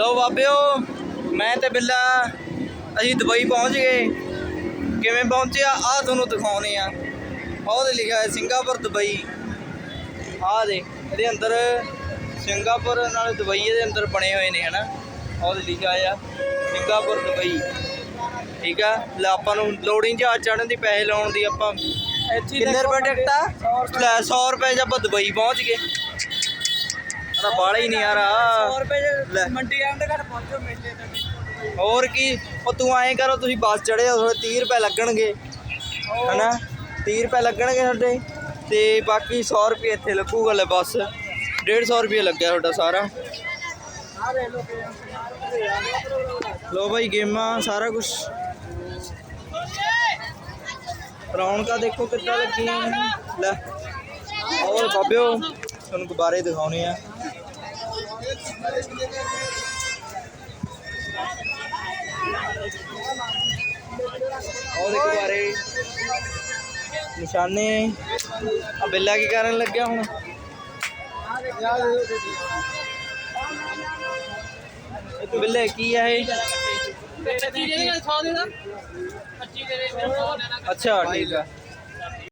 ਲੋ ਬਾਬਿਓ ਮੈਂ ਤੇ ਬਿੱਲਾ ਅਸੀਂ ਦੁਬਈ ਪਹੁੰਚ ਗਏ। ਕਿਵੇਂ ਪਹੁੰਚਿਆ? ਆ ਤੁਹਾਨੂੰ ਦਿਖਾਉਣੇ ਆ। ਉਹਦੇ ਲਿਖਿਆ ਹੈ ਸਿੰਗਾਪੁਰ ਦੁਬਈ। ਆ ਦੇ ਇਹਦੇ ਅੰਦਰ ਸਿੰਗਾਪੁਰ ਨਾਲ ਦੁਬਈ ਇਹਦੇ ਅੰਦਰ ਬਣੇ ਹੋਏ ਨੇ ਹਨਾ? ਉਹਦੇ ਲਿਖਿਆ ਆ ਸਿੰਗਾਪੁਰ ਦੁਬਈ। ਠੀਕ ਆ? ਲੈ ਆਪਾਂ ਨੂੰ ਲੋਡਿੰਗ ਜਹਾਜ਼ ਚੜਨ ਦੀ ਪੈਸੇ ਲਾਉਣ ਦੀ ਆਪਾਂ। ਕਿੰਨੇ ਰੁਪਏ ਟਿਕਟ? ਆ ਲੈ 100 ਰੁਪਏ 'ਚ ਆਪਾਂ ਦੁਬਈ ਪਹੁੰਚ ਗਏ। ਤਾਂ ਬਾਲਾ ਹੀ ਨਹੀਂ ਯਾਰ ਆ 100 ਰੁਪਏ ਮੰਡੀ ਆਂਦੇ ਘਰ ਪਹੁੰਚੋ ਮੇਲੇ ਤੇ ਹੋਰ ਕੀ ਉਹ ਤੂੰ ਐਂ ਕਰੋ ਤੁਸੀਂ ਬੱਸ ਚੜੇ ਹੋ ਥੋੜੇ 30 ਰੁਪਏ ਲੱਗਣਗੇ। ਹਨਾ? 30 ਰੁਪਏ ਲੱਗਣਗੇ ਤੁਹਾਡੇ। ਤੇ ਬਾਕੀ 100 ਰੁਪਏ ਇੱਥੇ ਲੱਗੂਗਾ ਲੈ ਬੱਸ। 150 ਰੁਪਏ ਲੱਗਿਆ ਤੁਹਾਡਾ ਸਾਰਾ। ਲੋ ਭਾਈ ਗੇਮਾਂ ਸਾਰਾ ਕੁਝ ਰੌਣਕਾਂ ਦੇਖੋ ਕਿੱਦਾਂ ਲੱਗੀਆਂ। ਲੈ। ਹੋਰ ਬਾਬਿਓ ਤੁਹਾਨੂੰ ਗੁਬਾਰੇ ਦਿਖਾਉਣੇ ਆ। ਉਹ ਦੇਖੋ ਗੁਬਾਰੇ ਨਿਸ਼ਾਨੇ ਆ ਬਿੱਲਾ ਕੀ ਕਰਨ ਲੱਗਿਆ ਹੁਣ ਬਿੱਲੇ ਕੀ ਆ ਇਹ ਅੱਛਾ ਠੀਕ ਆ